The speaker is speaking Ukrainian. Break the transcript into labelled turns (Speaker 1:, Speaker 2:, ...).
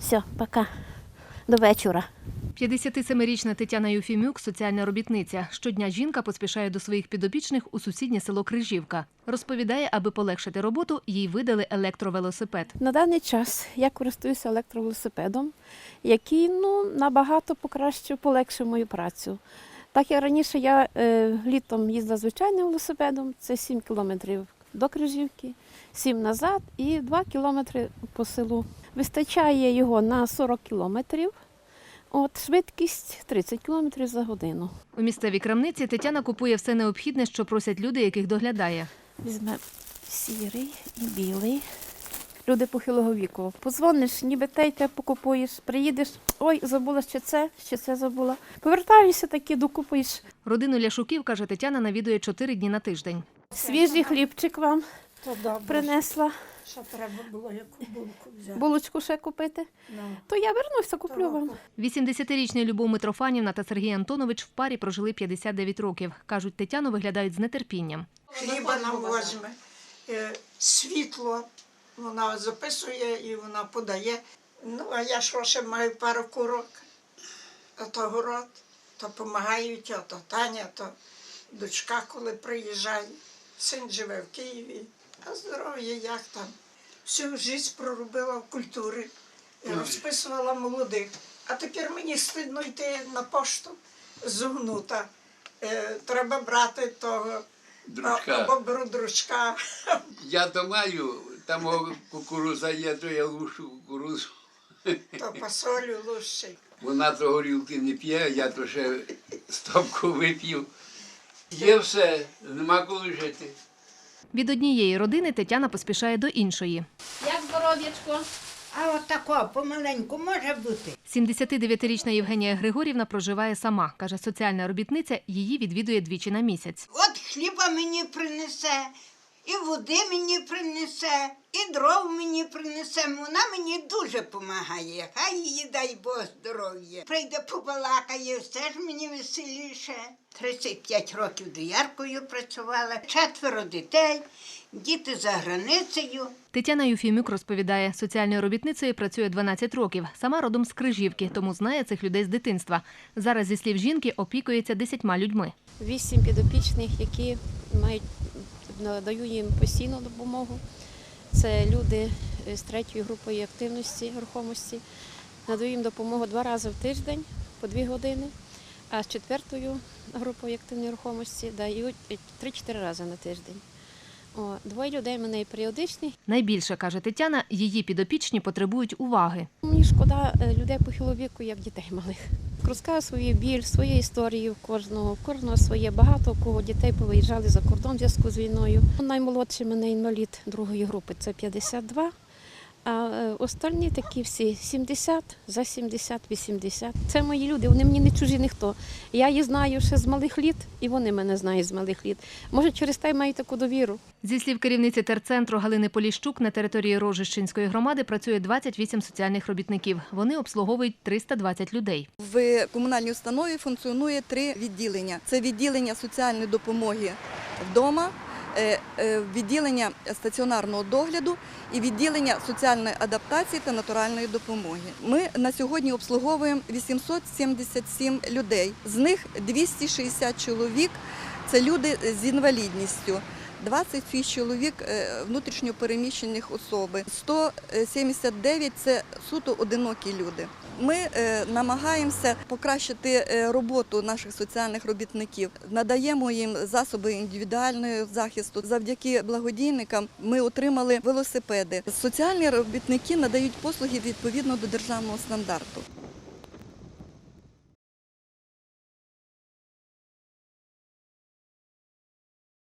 Speaker 1: Все, пока. До вечора.
Speaker 2: 57-річна Тетяна Юфімюк – соціальна робітниця. Щодня жінка поспішає до своїх підопічних у сусіднє село Крижівка. Розповідає, аби полегшити роботу, їй видали електровелосипед.
Speaker 1: На даний час я користуюся електровелосипедом, який ну, набагато покращив, полегшив мою працю. Так як раніше я е, літом їздила звичайним велосипедом, це 7 кілометрів до Крижівки, 7 назад і 2 кілометри по селу. Вистачає його на 40 кілометрів. От швидкість 30 кілометрів за годину.
Speaker 2: У місцевій крамниці Тетяна купує все необхідне, що просять люди, яких доглядає.
Speaker 1: Візьме сірий і білий. Люди похилого віку. Позвониш, ніби те й те покупуєш, приїдеш, ой, забула ще це, ще це забула. Повертаєшся таки, докупуєш.
Speaker 2: Родину Ляшуків, каже Тетяна, навідує чотири дні на тиждень.
Speaker 1: Свіжий хлібчик вам
Speaker 3: То добре,
Speaker 1: принесла,
Speaker 3: що треба було яку булку взяти.
Speaker 1: булочку ще купити.
Speaker 3: Ну,
Speaker 1: То я вернуся, куплю вам.
Speaker 2: 80-річні Любов Митрофанівна та Сергій Антонович в парі прожили 59 років. Кажуть, Тетяну виглядають з нетерпінням.
Speaker 3: Хліба нам возьме, е, світло, вона записує і вона подає. Ну, а я що ще маю пару курок, а то город, то допомагають, а то Таня, то дочка, коли приїжджає. Син живе в Києві, а здоров'я як там. Всю життя проробила в культурі, розписувала молодих. А тепер мені стидно йти на пошту зугнута. Е, треба брати того
Speaker 4: Дружка.
Speaker 3: або беру дружка.
Speaker 4: Я то маю, там кукуруза є, то я лушу кукурузу.
Speaker 3: То посолю лущий.
Speaker 4: Вона то горілки не п'є, я то ще стопку вип'ю. Є все, нема коли жити.
Speaker 2: Від однієї родини Тетяна поспішає до іншої.
Speaker 1: Як здоров'ячко?
Speaker 5: А от тако, помаленьку може бути.
Speaker 2: 79-річна Євгенія Григорівна проживає сама. Каже, соціальна робітниця її відвідує двічі на місяць.
Speaker 5: От хліба мені принесе, і води мені принесе, і дров мені принесе. Вона мені дуже допомагає. Хай їй дай Бог здоров'я. Прийде побалакає, все ж мені веселіше. 35 років дояркою працювала, четверо дітей, діти за границею.
Speaker 2: Тетяна Юфімюк розповідає, соціальною робітницею працює 12 років. Сама родом з Крижівки, тому знає цих людей з дитинства. Зараз, зі слів жінки, опікується десятьма людьми.
Speaker 1: Вісім підопічних, які мають надаю їм постійну допомогу. Це люди з третьої групою активності рухомості. Надаю їм допомогу два рази в тиждень по дві години, а з четвертою групою активної рухомості дають 3-4 рази на тиждень. О, двоє людей в мене періодичні.
Speaker 2: Найбільше, каже Тетяна, її підопічні потребують уваги.
Speaker 1: Мені шкода е, людей похилого віку, як дітей малих. Розказую свою біль, свої історії в кожного, в кожного своє. Багато у кого дітей повиїжджали за кордон в зв'язку з війною. Наймолодший мене інвалід другої групи це 52, а е, остальні такі всі 70, за 70, 80. Це мої люди, вони мені не чужі ніхто. Я їх знаю ще з малих літ, і вони мене знають з малих літ. Може, через те й маю таку довіру.
Speaker 2: Зі слів керівниці терцентру Галини Поліщук, на території Рожищенської громади працює 28 соціальних робітників. Вони обслуговують 320 людей.
Speaker 6: В комунальній установі функціонує три відділення: це відділення соціальної допомоги вдома, відділення стаціонарного догляду і відділення соціальної адаптації та натуральної допомоги. Ми на сьогодні обслуговуємо 877 людей. З них 260 чоловік це люди з інвалідністю. 26 чоловік е, внутрішньо переміщених особи, 179 – це суто одинокі люди. Ми е, намагаємося покращити е, роботу наших соціальних робітників, надаємо їм засоби індивідуального захисту. Завдяки благодійникам ми отримали велосипеди. Соціальні робітники надають послуги відповідно до державного стандарту.